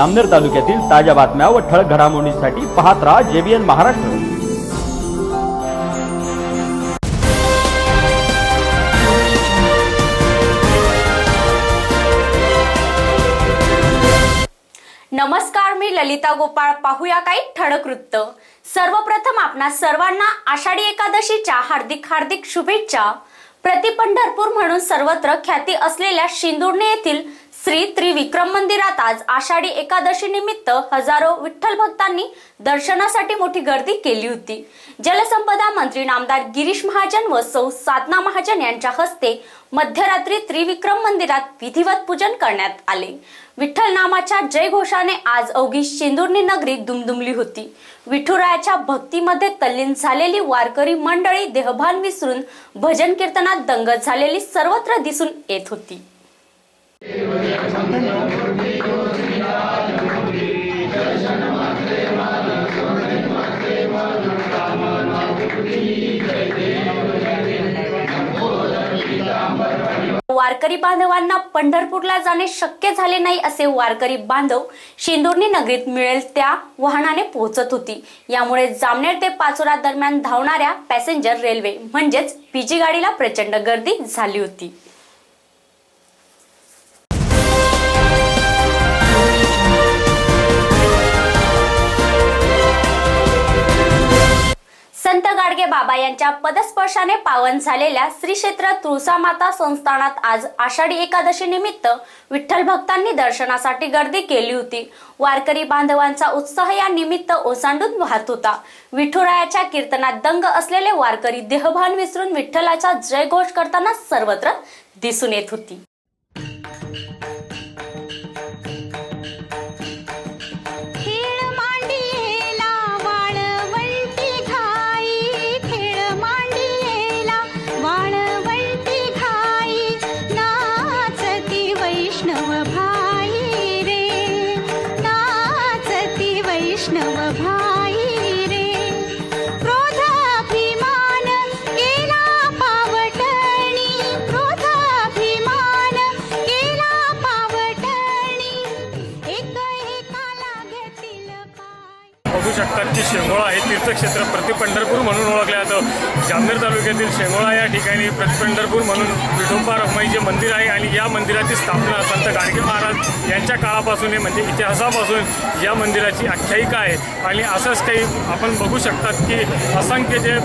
आमनेर तालुक्यातील ताज्या बातम्या व ठळक घडामोडींसाठी पाहत राहा जेबीएन महाराष्ट्र. नमस्कार मी ललिता गोपाळ. पाहूया काही ठळक वृत्त. सर्वप्रथम आपणा सर्वांना आषाढी एकादशीच्या हार्दिक हार्दिक शुभेच्छा. प्रति पंढरपूर म्हणून सर्वत्र ख्याती असलेल्या शिंदुर्णे येथील श्री त्रिविक्रम मंदिरात आज आषाढी एकादशी निमित्त हजारो विठ्ठल भक्तांनी दर्शनासाठी मोठी गर्दी केली होती. जलसंपदा मंत्री नामदार गिरीश महाजन व सौ साधना महाजन यांच्या हस्ते मध्यरात्री त्रिविक्रम मंदिरात विधिवत पूजन करण्यात आले. विठ्ठल नामाच्या जयघोषाने आज अवघी शेंदुर्णी नगरी दुमदुमली होती. विठुरायाच्या भक्तीमध्ये तल्लीन झालेली वारकरी मंडळी देहभान विसरून भजन कीर्तनात दंगत झालेली सर्वत्र दिसून येत होती. वारकरी बांधवांना पंढरपूरला जाणे शक्य झाले नाही असे वारकरी बांधव शेंदुर्णी नगरीत मिळेल त्या वाहनाने पोहोचत होती. यामुळे जामनेर ते पाचोरा दरम्यान धावणाऱ्या पॅसेंजर रेल्वे म्हणजेच पीजी गाडीला प्रचंड गर्दी झाली होती. संत गाडगे बाबा यांच्या पदस्पर्शाने पावन झालेल्या श्री क्षेत्र तुळसामाता संस्थानात आज आषाढी एकादशी निमित्त विठ्ठल भक्तांनी दर्शनासाठी गर्दी केली होती. वारकरी बांधवांचा उत्साह या निमित्त ओसांडून वाहत होता. विठुरायाच्या कीर्तनात दंग असलेले वारकरी देहभान विसरून विठ्ठलाचा जयघोष करताना सर्वत्र दिसून येत होती. तीर्थक्षेत्र प्रतिपंढरपूर म्हणून ओळखलं जातं. जामनेर तालुक्यातील शेंगोळा या ठिकाणी प्रतिपंढरपूर म्हणून विठोबा रखमाईचे मंदिर आहे आणि या मंदिराची स्थापना संत गाडगे महाराज यांच्या काळापासून आहे म्हणजे इतिहासापासून या मंदिराची आख्यायिका आहे. आणि असंच काही आपण बघू शकतात की असंख्य जे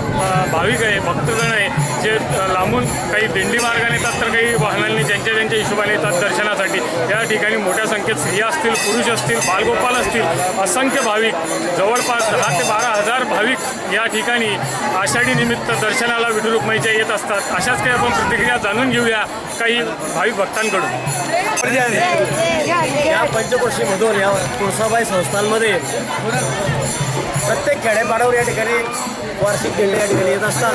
भाविक आहे भक्तजण आहे जे लांबून काही दिंडी मार्गाने येतात तर काही वाहनांनी ज्यांच्या ज्यांच्या हिशोबाने येतात दर्शनासाठी. या ठिकाणी मोठ्या संख्येत स्त्रिया असतील पुरुष असतील बालगोपाल असतील असंख्य भाविक जवळपास दहा ते बारा हजार भाविक या ठिकाणी आषाढी निमित्त दर्शनाला विठू रुक्माईच्या येत असतात. अशाच काही आपण प्रतिक्रिया जाणून घेऊया काही भाविक भक्तांकडून. या पंचकोशीमधून या तुळसाबाई संस्थांमध्ये प्रत्येक खेड्यापाड्यावर या ठिकाणी वार्षिक दिंडी या ठिकाणी येत असतात.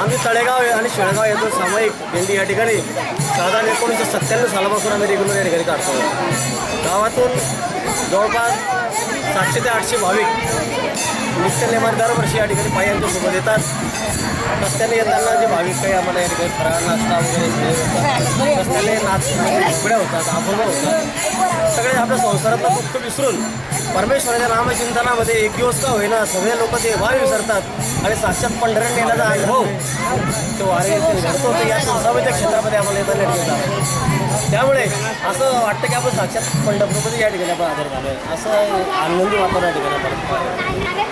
आमचे तळेगाव आहे आणि शेळगाव येथून सामायिक दिंडी या ठिकाणी साधारण एकोणीसशे सत्त्याण्णव सालापासून आम्ही रेग्युलर या ठिकाणी काढतो. गावातून जवळपास सातशे ते आठशे भाविक नित्य नेमात दरवर्षी या ठिकाणी पायी आमच्यासोबत येतात. रस्त्याने येताना जे भाविक काही आम्हाला या ठिकाणी फराळ नाश्ता वगैरे हे रस्त्याने नाच उघड्या होतात अभंग होतात. सगळे आपल्या संसारातलं दुःख विसरून परमेश्वराच्या नामचिंतनामध्ये एक दिवस का होईना सगळे लोक ते भाव विसरतात आणि साक्षात पंढऱ्या नेण्याचा अनुभव तो वारे घडतो तर या संस्थामध्ये क्षेत्रामध्ये आम्हाला येताना येतात. त्यामुळे असं वाटतं की आपण साक्षात पंढरपूरमध्ये या ठिकाणी आपण आदर झालो आहे असं आनंदी वातावरण या ठिकाणी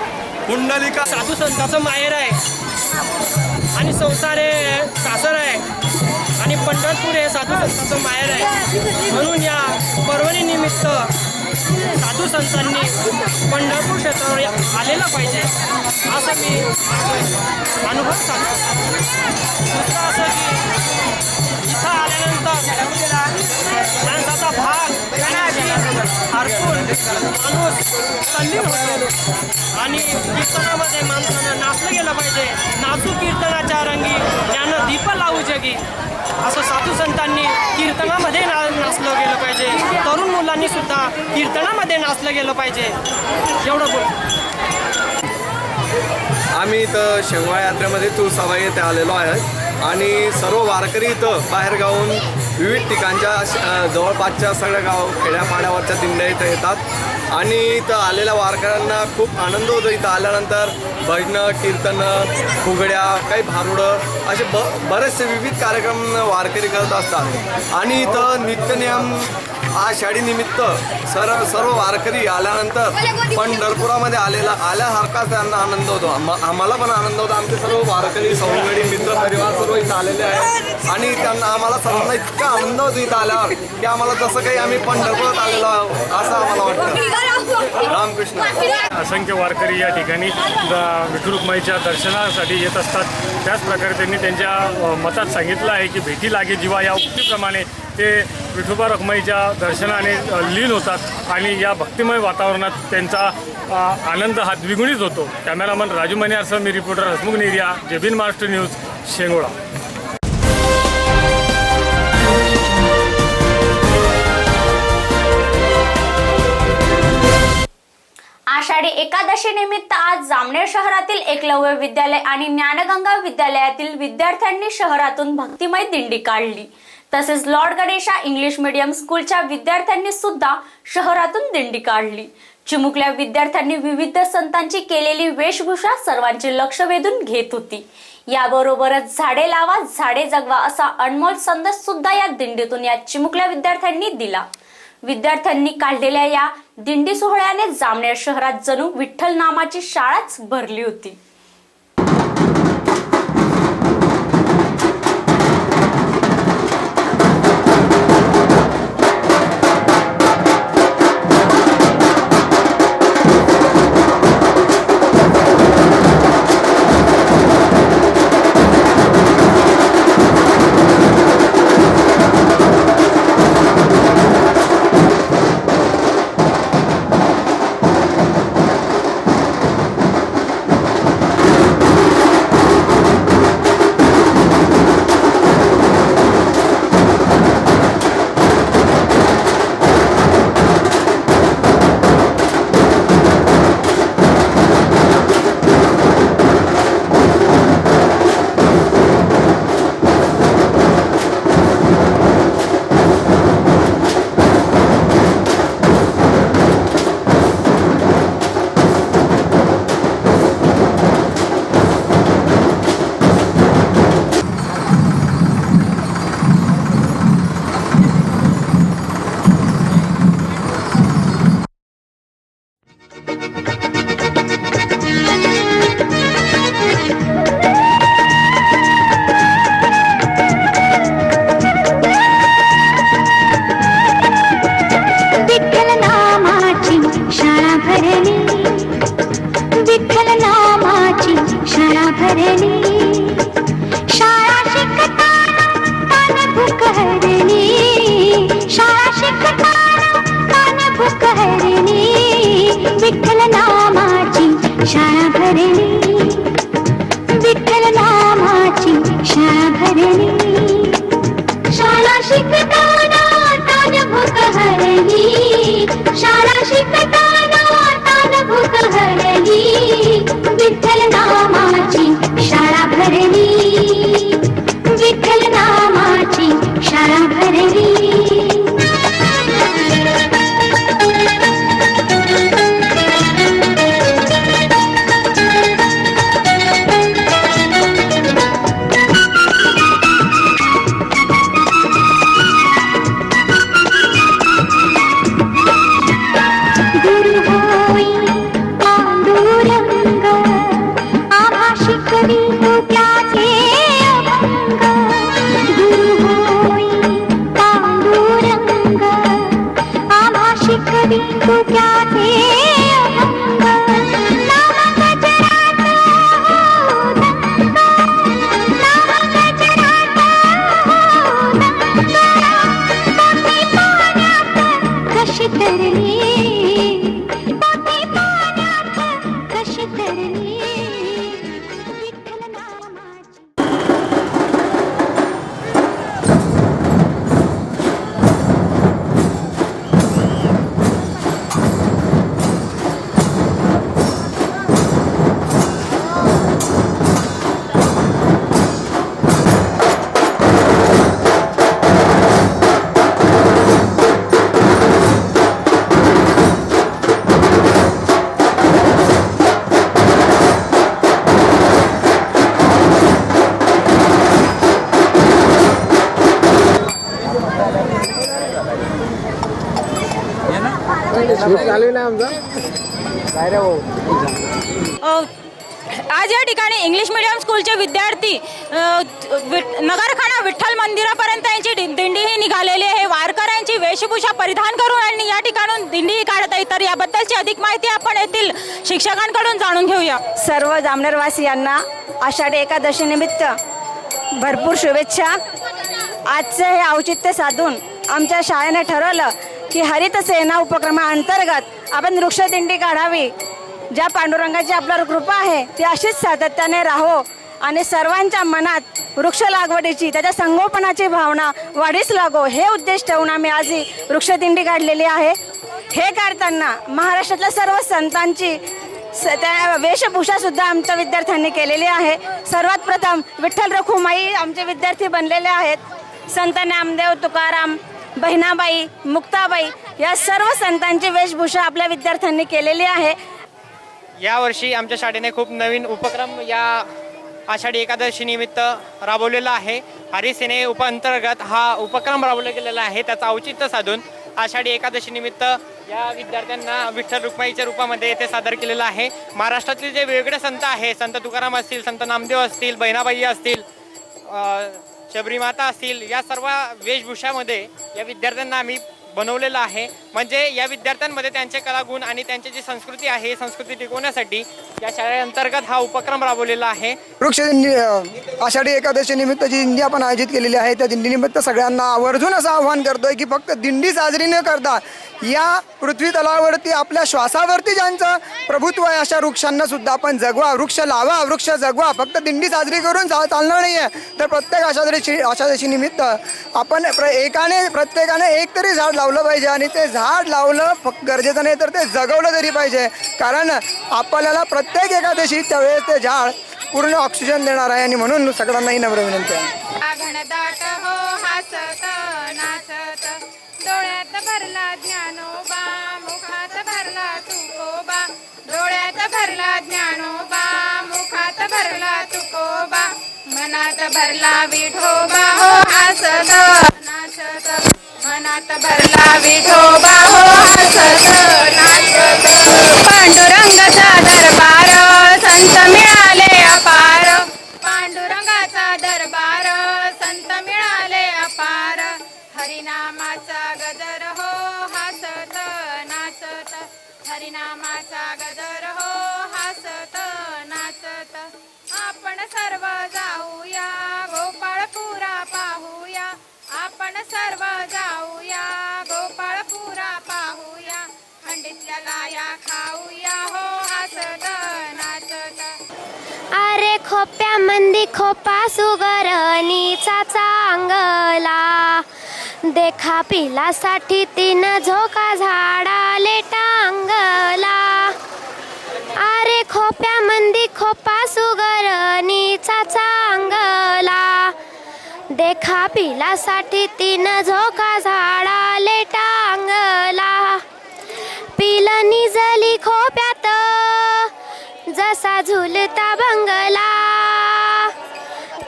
पुंडलिका साधू संताचं माहेर आहे. आणि संसार हे सासर आहे. आणि पंढरपूर हे साधू संताचं माहेर आहे. म्हणून या पर्वणी निमित्त साधू संतांनी पंढरपूर क्षेत्रावर आलेला पाहिजे असं मी अनुभव सांगतो. दुसरं असं की इथं आल्यानंतर माणसाचा भाग हरपून माणूस तल्लीन होतो आणि कीर्तनामध्ये माणसानं नाचलं गेलं पाहिजे. नाचू कीर्तनाच्या रंगी ज्यानं दीप लावू जगी. असं साधू संतांनी कीर्तनामध्ये ना नाचलं गेलं पाहिजे. तरुण मुलांनी सुद्धा कीर्तनामध्ये नाचलं गेलं पाहिजे. एवढं बोल. आम्ही इथं शेवगाळ यात्रेमध्ये तुळसाबाई येथे आलेलो आहे. आणि सर्व वारकरी इथं बाहेरगावून विविध ठिकाणच्या जवळपासच्या सगळ्या गाव खेड्यापाड्यावरच्या दिंड्या इथं येतात. आणि इथं आलेल्या वारकऱ्यांना खूप आनंद होतो. इथं आल्यानंतर भजनं कीर्तनं फुगड्या काही भारुडं असे ब बरेचसे विविध कार्यक्रम वारकरी करत असतात. आणि इथं नित्यनियम आषाढीनिमित्त सर्व सर्व वारकरी आल्यानंतर पंढरपुरामध्ये आलेला आल्यासारखाच त्यांना आनंद होतो. आम- आम्हाला पण आनंद होतो. आमचे सर्व वारकरी सवंगडी मित्र परिवार सर्व इथं आलेले आहेत. आणि त्यांना आम्हाला सर्वांना इतका आनंद होतो इथं आल्यावर की आम्हाला जसं काही आम्ही पंढरपुरात आलेलो आहोत असं आम्हाला वाटतं. रामकृष्ण. असंख्य वारकरी या ठिकाणी द- विठ्ठल रुक्माईच्या दर्शनासाठी येत असतात. त्याच प्रकारे त्यांनी त्यांच्या मतात सांगितलं आहे की भेटी लागे जीवा या उक्तीप्रमाणे ते विठोबा रखमाईच्या दर्शनाने लीन होतात आणि या भक्तिमय वातावरणात त्यांचा आनंद हा द्विगुणित होतो. कॅमेरामन राजू मनियारसह मी रिपोर्टर हसमुख नेरिया जेबीन महाराष्ट्र न्यूज शेंगोळा. आषाढी एकादशी निमित्त आज जामनेर शहरातील एकलव्य विद्यालय आणि ज्ञानगंगा विद्यालयातील विद्यार्थ्यांनी शहरातून भक्तिमय दिंडी काढली. तसेच लॉर्ड गणेशा इंग्लिश मीडियम स्कूलच्या विद्यार्थ्यांनी सुद्धा शहरातून दिंडी काढली. चिमुकल्या विद्यार्थ्यांनी विविध संतांची केलेली वेशभूषा सर्वांचे लक्ष वेधून घेत होती. याबरोबरच झाडे लावा झाडे जगवा असा अनमोल संदेश सुद्धा या दिंडीतून या चिमुकल्या विद्यार्थ्यांनी दिला. विद्यार्थ्यांनी काढलेल्या या दिंडी सोहळ्याने जामनेर शहरात जणू विठ्ठल नामाची शाळाच भरली होती. You. अ, आज या ठिकाणी इंग्लिश मिडियम स्कूलचे विद्यार्थी नगरखाना विठ्ठल मंदिरापर्यंत यांची दि- दिंडी ही निघालेली आहे. वारकऱ्यांची वेशभूषा परिधान करून आणि या ठिकाणून दिंडी काढत आहे. तर याबद्दलची अधिक माहिती आपण येथील शिक्षकांकडून जाणून घेऊया. सर्व जामनेरवासियांना आषाढी एकादशी निमित्त भरपूर शुभेच्छा. आजचं हे औचित्य साधून आमच्या शाळेने ठरवलं की हरित सेना उपक्रमाअंतर्गत आपण वृक्षदिंडी काढावी. ज्या पांडुरंगाची आपल्यावर कृपा आहे ती अशीच सातत्याने राहो आणि सर्वांच्या मनात वृक्ष लागवडीची त्याच्या संगोपनाची भावना वाढीस लागो हे उद्देश ठेवून आम्ही आज ही वृक्षदिंडी काढलेली आहे. हे काढताना महाराष्ट्रातल्या सर्व संतांची स- त्या वेशभूषा सुद्धा आमच्या विद्यार्थ्यांनी केलेली आहे. सर्वात प्रथम विठ्ठल रखुमाई आमचे विद्यार्थी बनलेले आहेत. संत नामदेव तुकाराम बहिणाबाई मुक्ताबाई या सर्व संतांची वेशभूषा आपल्या विद्यार्थ्यांनी केलेली आहे. यावर्षी आमच्या शाळेने खूप नवीन उपक्रम या आषाढी एकादशी निमित्त राबवलेला आहे. हरिसेने उपअंतर्गत हा उपक्रम राबवला गेलेला आहे. त्याचं औचित्य साधून आषाढी एकादशी निमित्त या विद्यार्थ्यांना विठ्ठल रुक्माईच्या रूपामध्ये येथे सादर केलेलं आहे. महाराष्ट्रातले जे वेगळे संत आहे संत तुकाराम असतील संत नामदेव असतील बहिणाबाई असतील शबरीमाता असतील या सर्व वेशभूषामध्ये या विद्यार्थ्यांना आम्ही बनवलेलं आहे. म्हणजे या विद्यार्थ्यांमध्ये त्यांचे कलागुण आणि त्यांची जी संस्कृती आहे ही संस्कृती टिकवण्यासाठी या शाळेअंतर्गत हा उपक्रम राबवलेला आहे. वृक्ष आषाढी एकादशी निमित्त जी दिंडी आपण आयोजित केलेली आहे. त्या दिंडीनिमित्त सगळ्यांना आवर्जून असं आव्हान करतोय की फक्त दिंडी साजरी न करता या पृथ्वी तलावरती आपल्या श्वासावरती ज्यांचं प्रभुत्व आहे अशा वृक्षांना सुद्धा आपण जगवा. वृक्ष लावा वृक्ष जगवा. फक्त दिंडी साजरी करून चा- चालणार नाही आहे तर प्रत्येक आषाढी आषाढीची निमित्त आपण प्र एकाने प्रत्येकाने एक तरी झाड लावलं पाहिजे आणि ते झाड लावलं फक्त गरजेचं नाही तर ते जगवलं तरी पाहिजे. कारण आपल्याला प्रत्येक एकादशी त्यावेळेस ते झाड पूर्ण ऑक्सिजन देणार आहे आणि म्हणून सगळ्यांनाही नम्र विनंती आहे. भरला विठोबा हो हसत नाचत. मनात भरला विठोबा हो हसत नाचत पांडुरंगाचा दरबार संत मिळाले अपार. पांडुरंगाचा दरबार संत मिळाले अपार. हरिनामाचा गजर हो हसत नाचत. हरिनामाचा गजर हो हसत नाचत. आपण सर्व जाऊया गोपाळपुरा पाहूया. आपण सर्व जाऊया गोपाळपुरा पाहूया खंडीतल्या लाया खाऊया हो हसत नाचत. अरे खोप्या मंदी खोपा सुगरणीचा चांगला. देखा पिलासाठी तीन झोका झाडाले टांगला. अरे खोप्या मंदी खोपा सुगरणीचा चांगला. देखा पिलासाठी तीन झोका झाडाले टांगला पिल निजली खोप्यात जसा झुलता बंगला.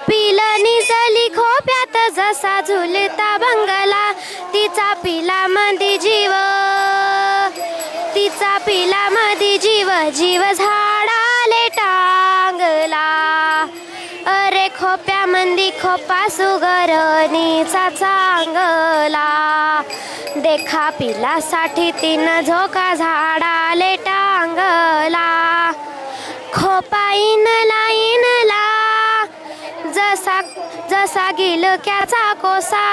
पिल निजली खोप्यात जसा झुलता बंगला. तिचा पिला मधी जीव तिचा पिला मधी जीव जीव झाडाले टांगला अरे खोप्या मंदी खोपा सुगरणीचा चांगला. देखा पिलासाठी तीन झोका झाडाले टांगला खोपाईन लाईनला जसा जसा गिलक्याचा कोसा.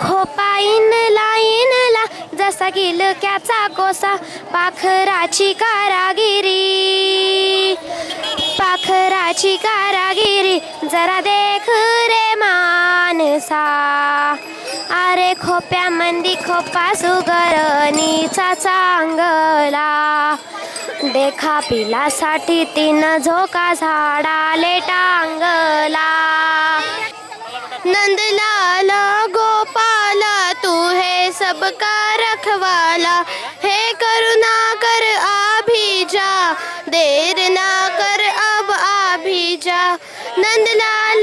खोपाईन लाईनला जसा गिलक्याचा कोसा. पाखराची कारागिरी. पाखराची कारागिरी जरा देख रे मानसा. अरे खोप्या मंदी खोपा सुगरणीचा चांगला. देखा पिलासाठी तीन झोका झाडाले टांगला. नंदलाल गोपाला तू हे सबका रखवाला. हे करुणा कर आभीजा देर ना कर अब आ भी जा। नंदलाला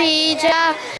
आ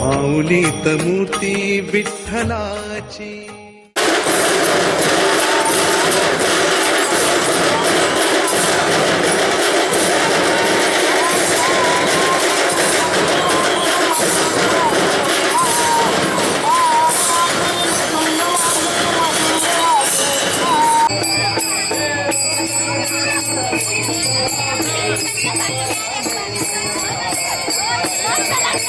माऊली तमूती विठ्ठलाची. I'm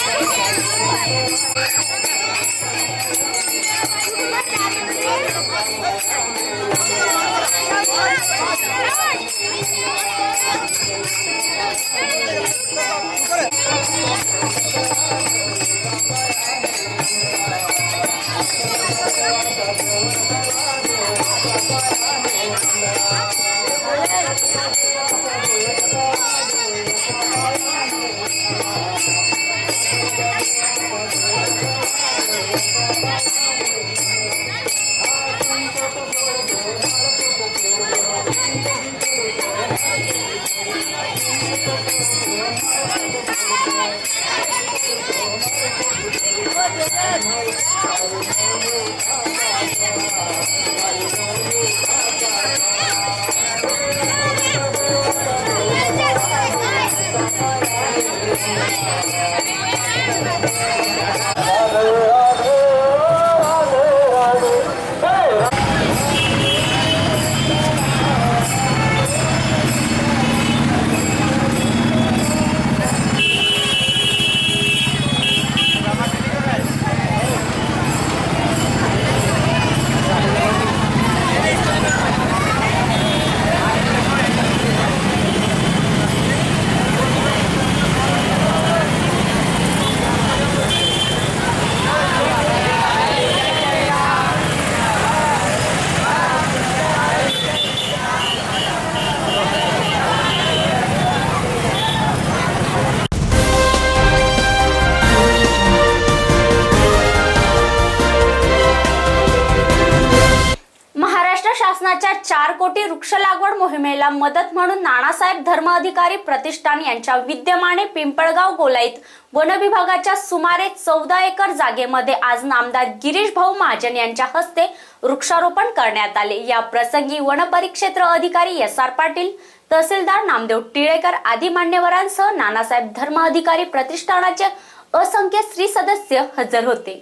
मदत म्हणून नानासाहेब धर्म अधिकारी प्रतिष्ठान यांच्या विद्यमाने पिंपळगाव गोलाईत वन विभागाच्या सुमारे चौदा एकर जागेमध्ये आज नामदार गिरीश भाऊ महाजन यांच्या हस्ते वृक्षारोपण करण्यात आले. या प्रसंगी वन परिक्षेत्र अधिकारी एस आर पाटील तहसीलदार नामदेव टिळेकर आदी मान्यवरांसह नानासाहेब धर्म अधिकारी प्रतिष्ठानाचे असंख्य स्त्री सदस्य हजर होते.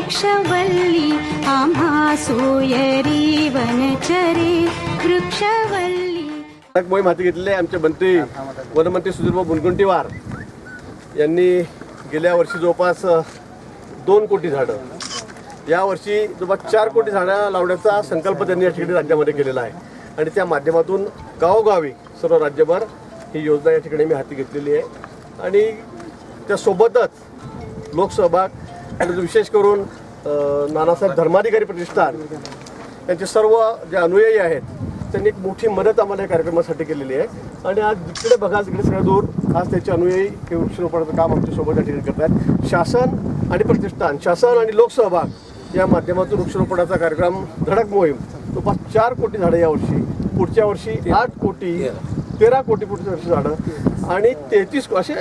वृक्षवल्ली आम्हा सोयरी वनचरे वृक्षवल्ली. मोहीम हाती घेतलेली आहे आमचे मंत्री वनमंत्री सुधीरभाऊ मुनगंटीवार यांनी गेल्या वर्षी जवळपास दोन कोटी झाडं. यावर्षी जवळपास चार कोटी झाडं लावण्याचा संकल्प त्यांनी या ठिकाणी राज्यामध्ये केलेला आहे. आणि त्या माध्यमातून गावोगावी सर्व राज्यभर ही योजना या ठिकाणी मी हाती घेतलेली आहे. आणि त्यासोबतच लोकसहभाग आणि विशेष करून नानासाहेब धर्माधिकारी प्रतिष्ठान त्यांचे सर्व जे अनुयायी आहेत त्यांनी एक मोठी मदत आम्हाला या कार्यक्रमासाठी केलेली आहे. आणि आज जिकडे बघा तिकडे सगळं दूर आज त्याचे अनुयायी हे वृक्षरोपणाचं काम आमच्यासोबत या ठिकाणी करत आहेत शासन आणि प्रतिष्ठान शासन आणि लोकसहभाग या माध्यमातून वृक्षरोपणाचा कार्यक्रम धडक मोहीम जवळपास चार कोटी झाडं यावर्षी पुढच्या वर्षी आठ कोटी तेरा कोटी पुढच्या वर्षी झाडं आणि तेहतीस असे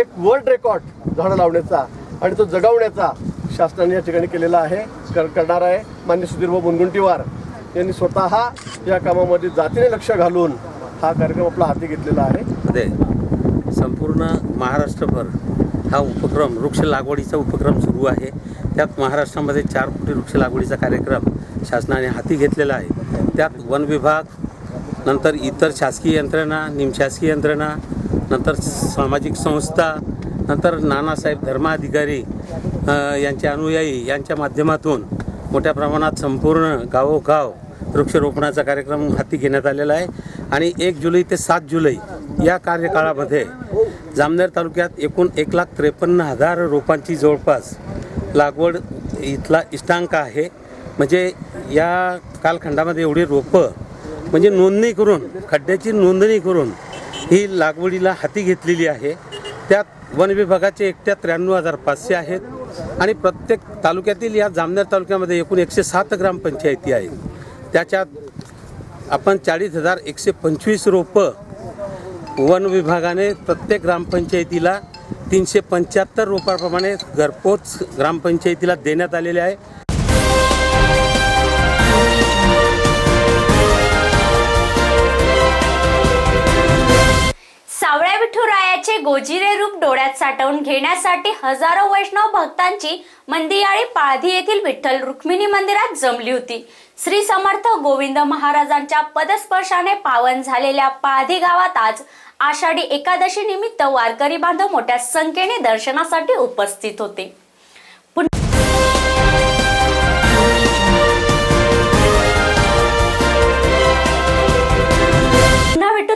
एक वर्ल्ड रेकॉर्ड झाडं लावण्याचा आणि तो जगवण्याचा शासनाने या ठिकाणी केलेला आहे कर करणार आहे. मान्य सुधीरभाऊ मुनगुंटीवार यांनी स्वतः या कामामध्ये जातीने लक्ष घालून हा कार्यक्रम आपला हाती घेतलेला आहे. संपूर्ण महाराष्ट्रभर हा उपक्रम वृक्ष लागवडीचा उपक्रम सुरू आहे. त्यात महाराष्ट्रामध्ये चार कोटी वृक्ष लागवडीचा कार्यक्रम शासनाने हाती घेतलेला आहे. त्यात वन विभाग नंतर इतर शासकीय यंत्रणा निमशासकीय यंत्रणा नंतर सामाजिक संस्था नंतर नानासाहेब धर्माधिकारी यांचे अनुयायी यांच्या माध्यमातून मोठ्या प्रमाणात संपूर्ण गावोगाव वृक्षरोपणाचा कार्यक्रम हाती घेण्यात आलेला आहे. आणि एक जुलै ते सात जुलै या कार्यकाळामध्ये जामनेर तालुक्यात एकूण एक लाख त्रेपन्न हजार रोपांची जवळपास लागवड इथला इष्टांक आहे. म्हणजे या कालखंडामध्ये एवढी रोपं म्हणजे नोंदणी करून खड्ड्याची नोंदणी करून ही लागवडीला हाती घेतलेली आहे. त्यात वन विभागाचे एकट्या त्र्याण्णव हजार पाचशे आहेत. आणि प्रत्येक तालुक्यातील या जामनेर तालुक्यामध्ये एकूण एकशे सात ग्रामपंचायती आहेत. त्याच्यात आपण चाळीस हजार एकशे पंचवीस रोपं वन विभागाने प्रत्येक ग्रामपंचायतीला तीनशे पंच्याहत्तर रोपाप्रमाणे घरपोच ग्रामपंचायतीला देण्यात आलेले आहे. गोजिरे रूप डोळ्यात साठवून घेण्यासाठी हजारो वैष्णव भक्तांची मंदियाळी पाळधी येथील विठ्ठल रुक्मिणी मंदिरात जमली होती. श्री समर्थ गोविंद महाराजांच्या पदस्पर्शाने पावन झालेल्या पाळधी गावात आज आषाढी एकादशी निमित्त वारकरी बांधव मोठ्या संख्येने दर्शनासाठी उपस्थित होते.